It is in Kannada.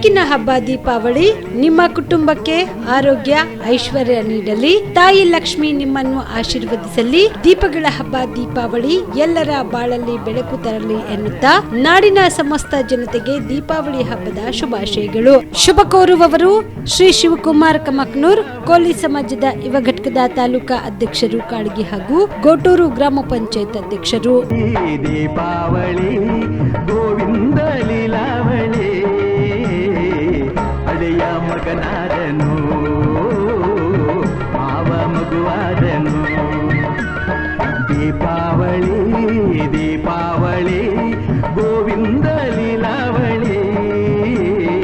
ಬೆಳಕಿನ ಹಬ್ಬ ದೀಪಾವಳಿ ನಿಮ್ಮ ಕುಟುಂಬಕ್ಕೆ ಆರೋಗ್ಯ, ಐಶ್ವರ್ಯ ನೀಡಲಿ. ತಾಯಿ ಲಕ್ಷ್ಮಿ ನಿಮ್ಮನ್ನು ಆಶೀರ್ವದಿಸಲಿ. ದೀಪಗಳ ಹಬ್ಬ ದೀಪಾವಳಿ ಎಲ್ಲರ ಬಾಳಲ್ಲಿ ಬೆಳಕು ತರಲಿ ಎನ್ನುತ್ತಾ ನಾಡಿನ ಸಮಸ್ತ ಜನತೆಗೆ ದೀಪಾವಳಿ ಹಬ್ಬದ ಶುಭಾಶಯಗಳು. ಶುಭ ಕೋರುವವರು ಶ್ರೀ ಶಿವಕುಮಾರ್ ಕಮಕ್ನೂರ್, ಕೋಲಿ ಸಮಾಜದ ಯುವ ಘಟಕದ ತಾಲೂಕಾ ಅಧ್ಯಕ್ಷರು ಕಾಳಗಿ ಹಾಗೂ ಗೋಟೂರು ಗ್ರಾಮ ಪಂಚಾಯತ್ ಅಧ್ಯಕ್ಷರು. ದೀಪಾವಳಿ ಮಗನಾದನು ಮಾವ ಮಗುವಾದನು ದೀಪಾವಳಿ ದೀಪಾವಳಿ ಗೋ